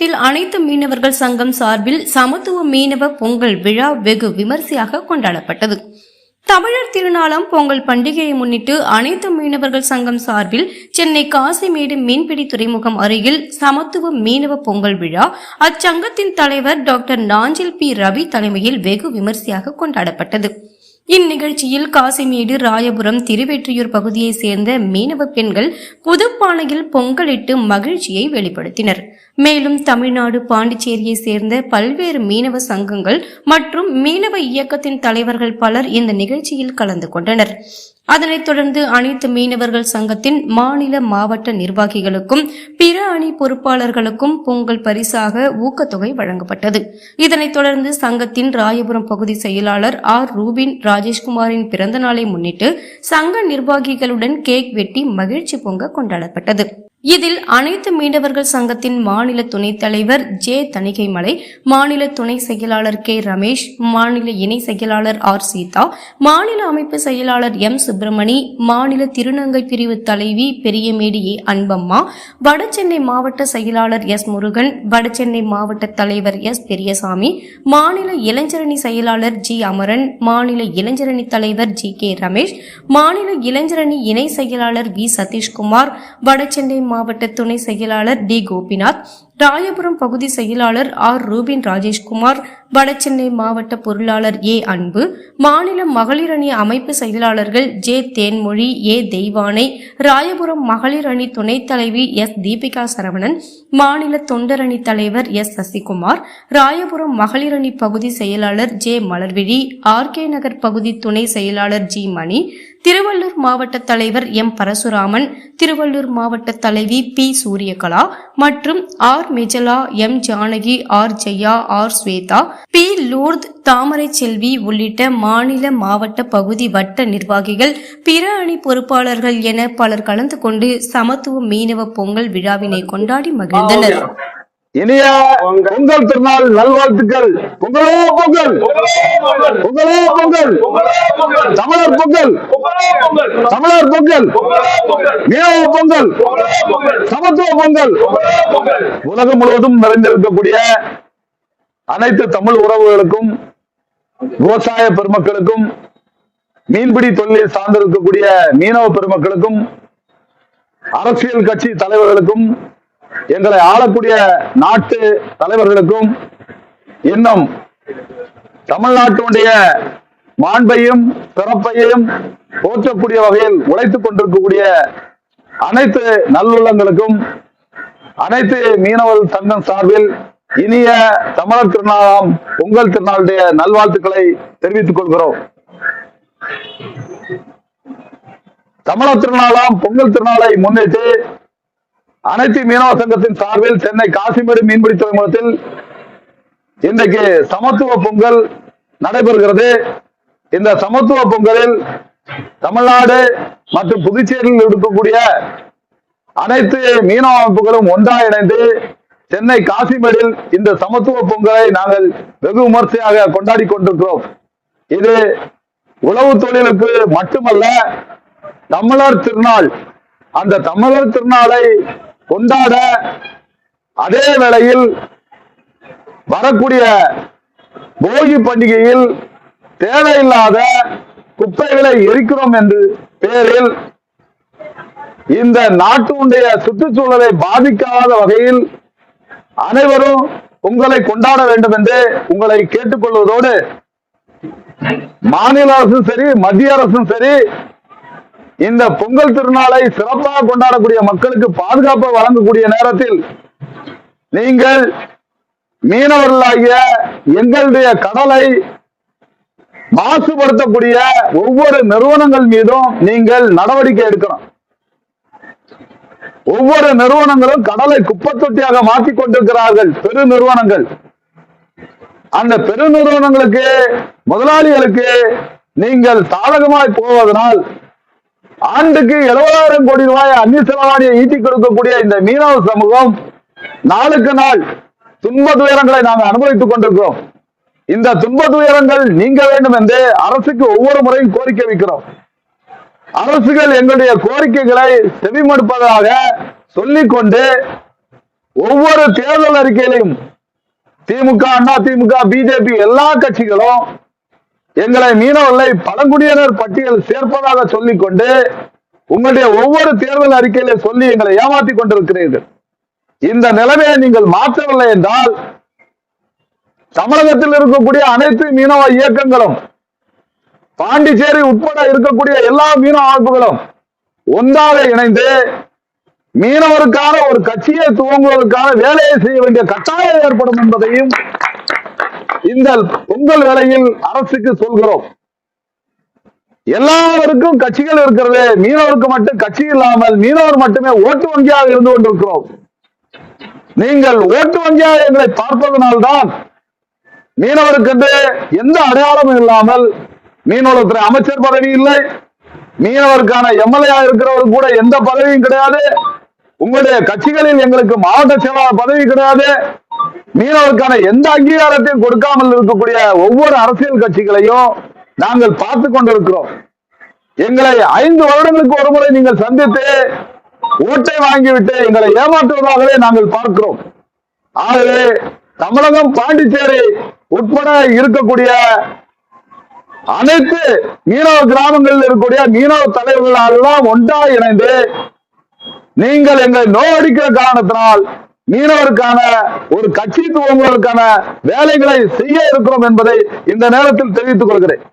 காசிமேட்டில் அனைத்து மீனவர்கள் சங்கம் சார்பில் சமத்துவ மீனவ பொங்கல் விழா வெகு விமர்சையாக கொண்டாடப்பட்டது. தமிழர் திருநாளாம் பொங்கல் பண்டிகையை முன்னிட்டு அனைத்து மீனவர்கள் சங்கம் சார்பில் சென்னை காசிமேடு மீன்பிடி துறைமுகம் அருகில் சமத்துவ மீனவ பொங்கல் விழா அச்சங்கத்தின் தலைவர் டாக்டர் நாஞ்சில் பி ரவி தலைமையில் வெகு விமர்சையாக கொண்டாடப்பட்டது. இந்நிகழ்ச்சியில் காசிமேடு ராயபுரம் திருவெற்றியூர் பகுதியைச் சேர்ந்த மீனவ பெண்கள் புதுப்பானையில் பொங்கலிட்டு மகிழ்ச்சியை வெளிப்படுத்தினர். மேலும் தமிழ்நாடு பாண்டிச்சேரியைச் சேர்ந்த பல்வேறு மீனவ சங்கங்கள் மற்றும் மீனவ இயக்கத்தின் தலைவர்கள் பலர் இந்த நிகழ்ச்சியில் கலந்து கொண்டனர். அதனைத் தொடர்ந்து அனைத்து மீனவர்கள் சங்கத்தின் மாநில மாவட்ட நிர்வாகிகளுக்கும் பிற அணி பொறுப்பாளர்களுக்கும் பொங்கல் பரிசாக ஊக்கத்தொகை வழங்கப்பட்டது. இதனைத் தொடர்ந்து சங்கத்தின் ராயபுரம் பகுதி செயலாளர் ஆர் ரூபின் ராஜேஷ்குமாரின் பிறந்த நாளை முன்னிட்டு சங்க நிர்வாகிகளுடன் கேக் வெட்டி மகிழ்ச்சி பொங்க கொண்டாடப்பட்டது. இதில் அனைத்து மீனவர்கள் சங்கத்தின் மாநில துணைத் தலைவர் ஜே தணிகைமலை மாநில துணை செயலாளர் கே ரமேஷ் மாநில இணை செயலாளர் ஆர் சீதா மாநில அமைப்பு செயலாளர் எம் சுப்பிரமணி மாநில திருநங்கை பிரிவு தலைவி பெரியமேடி ஏ அன்பம்மா வடசென்னை மாவட்ட செயலாளர் எஸ் முருகன் வடசென்னை மாவட்ட தலைவர் எஸ் பெரியசாமி மாநில இளைஞரணி செயலாளர் ஜி அமரன் மாநில இளைஞரணி தலைவர் ஜி கே ரமேஷ் மாநில இளைஞரணி இணை செயலாளர் வி சதீஷ்குமார் வடசென்னை மாவட்ட துணை செயலாளர் டி கோபிநாத் ராயபுரம் பகுதி செயலாளர் ஆர் ரூபின் ராஜேஷ்குமார் வடசென்னை மாவட்ட பொருளாளர் ஏ அன்பு மாநில மகளிர் அணி அமைப்பு செயலாளர்கள் ஜே தேன்மொழி ஏ தெய்வானை ராயபுரம் மகளிர் அணி துணைத் தலைவி எஸ் தீபிகா சரவணன் மாநில தொண்டர் அணி தலைவர் எஸ் சசிகுமார் ராயபுரம் மகளிர் அணி பகுதி செயலாளர் J Malarvizhi R K Nagar பகுதி துணை செயலாளர் ஜி மணி திருவள்ளூர் மாவட்ட தலைவர் எம். பரசுராமன் திருவள்ளூர் மாவட்ட தலைவி பி. சூரியகலா மற்றும் R. Mejala M. Janaki R. Jaya R. Swetha P. Lourd Thamarai Selvi உள்ளிட்ட மாநில மாவட்ட பகுதி வட்ட நிர்வாகிகள் பிற அணி பொறுப்பாளர்கள் என பலர் கலந்து கொண்டு சமத்துவ மீனவ பொங்கல் விழாவினை கொண்டாடி மகிழ்ந்தனர். இனிய பொங்கல். திருநாள் நல்வாழ்த்துக்கள். பொங்கலோ பொங்கல். பொங்கலோ பொங்கல். தமிழர் பொங்கல். தமிழர் பொங்கல். மீனவ பொங்கல். சமத்துவ பொங்கல். உலகம் முழுவதும் நிறைந்திருக்கக்கூடிய அனைத்து தமிழ் உறவுகளுக்கும் விவசாய பெருமக்களுக்கும் மீன்பிடி தொழிலை சார்ந்திருக்கக்கூடிய மீனவ பெருமக்களுக்கும் அரசியல் கட்சி தலைவர்களுக்கும் எங்களை ஆளக்கூடிய நாட்டு தலைவர்களுக்கும் இன்னும் தமிழ்நாட்டுடைய மாண்பையும் சிறப்பையும் போற்றக்கூடிய வகையில் உழைத்துக் கொண்டிருக்கக்கூடிய அனைத்து நல்லுள்ளங்களுக்கும் அனைத்து மீனவர் சங்கம் சார்பில் இனிய தமிழர் திருநாளாம் பொங்கல் திருநாளுடைய நல்வாழ்த்துக்களை தெரிவித்துக் கொள்கிறோம். தமிழர் திருநாளாம் பொங்கல் திருநாளை முன்னிட்டு அனைத்து மீனவ சங்கத்தின் சார்பில் சென்னை காசிமேடு மீன்பிடி துறைமுகத்தில் இன்றைக்கு சமத்துவ பொங்கல் நடைபெறுகிறது. இந்த சமத்துவ பொங்கலில் தமிழ்நாடு மற்றும் புதுச்சேரியில் இருக்கக்கூடிய அனைத்து மீனவ அமைப்புகளும் ஒன்றாக இணைந்து சென்னை காசிமேடில் இந்த சமத்துவ பொங்கலை நாங்கள் வெகு விமர்சையாக கொண்டாடி கொண்டிருக்கிறோம். இது உழவு தொழிலுக்கு மட்டுமல்ல தமிழர் திருநாள் அந்த தமிழர் திருநாளை கொண்டாட அதே வேளையில் வரக்கூடிய போகி பண்டிகையில் தேவையில்லாத குப்பைகளை எரிக்கிறோம் என்று பெயரில் இந்த நாட்டுடைய சுற்றுச்சூழலை பாதிக்காத வகையில் அனைவரும் உங்களை கொண்டாட வேண்டும் என்று உங்களை கேட்டுக்கொள்வதோடு மாநில அரசும் சரி மத்திய அரசும் சரி இந்த பொங்கல் திருநாளை சிறப்பாக கொண்டாடக்கூடிய மக்களுக்கு பாதுகாப்பை வழங்கக்கூடிய நேரத்தில் நீங்கள் மீனவர்களாகிய எங்களுடைய கடலை மாசுபடுத்தக்கூடிய ஒவ்வொரு நிறுவனங்கள் மீதும் நீங்கள் நடவடிக்கை எடுக்கணும். ஒவ்வொரு நிறுவனங்களும் கடலை குப்பத்தொட்டியாக மாற்றிக் கொண்டிருக்கிறார்கள் பெரு நிறுவனங்கள். அந்த பெரு நிறுவனங்களுக்கு முதலாளிகளுக்கு நீங்கள் சாதகமாய் போவதனால் ஆண்டுக்கு எழுபதாயிரம் கோடி ரூபாய் அந்நிய செலவாணியை ஈட்டிக் கொடுக்கக்கூடிய இந்த மீனவ சமூகம் நாளுக்கு நாள் துன்ப துயரங்களை நாங்கள் அனுபவித்துக் கொண்டிருக்கிறோம். இந்த துன்ப துயரங்கள் நீங்க வேண்டும் என்று அரசுக்கு ஒவ்வொரு முறையும் கோரிக்கை வைக்கிறோம். அரசுகள் எங்களுடைய கோரிக்கைகளை செவிமடுப்பதாக சொல்லிக்கொண்டு ஒவ்வொரு தேர்தல் அறிக்கையிலையும் திமுக அண்ணா திமுக பிஜேபி எல்லா கட்சிகளும் எங்களை மீனவர்களை பழங்குடியினர் பட்டியல் சேர்ப்பதாக சொல்லிக் கொண்டு உங்களுடைய ஒவ்வொரு தேர்தல் அறிக்கையில சொல்லி எங்களை ஏமாத்தி கொண்டிருக்கிறீர்கள். இந்த நிலைமையை நீங்கள் மாற்றவில்லை என்றால் தமிழகத்தில் இருக்கக்கூடிய அனைத்து மீனவ இயக்கங்களும் பாண்டிச்சேரி உட்பட இருக்கக்கூடிய எல்லா மீனவ அமைப்புகளும் ஒன்றாக இணைந்து மீனவருக்கான ஒரு கட்சியை துவங்குவதற்கான வேலையை செய்ய வேண்டிய கட்டாயம் ஏற்படும் என்பதையும் இந்த பொங்கல் வேளையில் அரசுக்கு சொல்கிறோம். எல்லாருக்கும் கட்சிகள் இருக்கிறது மீனவருக்கு மட்டும் கட்சி இல்லாமல் மீனவர் மட்டுமே ஓட்டு வங்கியாக இருந்து கொண்டிருக்கிறோம். நீங்கள் ஓட்டு வங்கியாக எங்களை பார்ப்பதனால்தான் மீனவருக்கு எந்த அடையாளமும் இல்லாமல் மீனவளத்துறை அமைச்சர் பதவி இல்லை. மீனவருக்கான எம்எல்ஏ இருக்கிறவர் கூட எந்த பதவியும் கிடையாது. உங்களுடைய கட்சிகளில் எங்களுக்கு மாவட்ட செயலாளர் பதவி கிடையாது. மீனவருக்கான எந்த அங்கீகாரத்தையும் கொடுக்காமல் இருக்கக்கூடிய ஒவ்வொரு அரசியல் கட்சிகளையும் நாங்கள் பார்த்து கொண்டிருக்கிறோம். எங்களை ஐந்து வருடங்களுக்கு ஒரு முறை நீங்கள் சந்தித்து ஓட்டை வாங்கிவிட்டு எங்களை ஏமாற்றுவதாகவே நாங்கள் பார்க்கிறோம். ஆகவே தமிழகம் பாண்டிச்சேரி உட்பட இருக்கக்கூடிய அனைத்து மீனவ கிராமங்களில் இருக்கக்கூடிய மீனவ தலைவர்களால் எல்லாம் இணைந்து நீங்கள் எங்களை நோயடிக்கிற காரணத்தினால் மீனவருக்கான ஒரு கட்சி துவங்குவதற்கான வேலைகளை செய்ய இருக்கிறோம் என்பதை இந்த நேரத்தில் தெரிவித்துக் கொள்கிறேன்.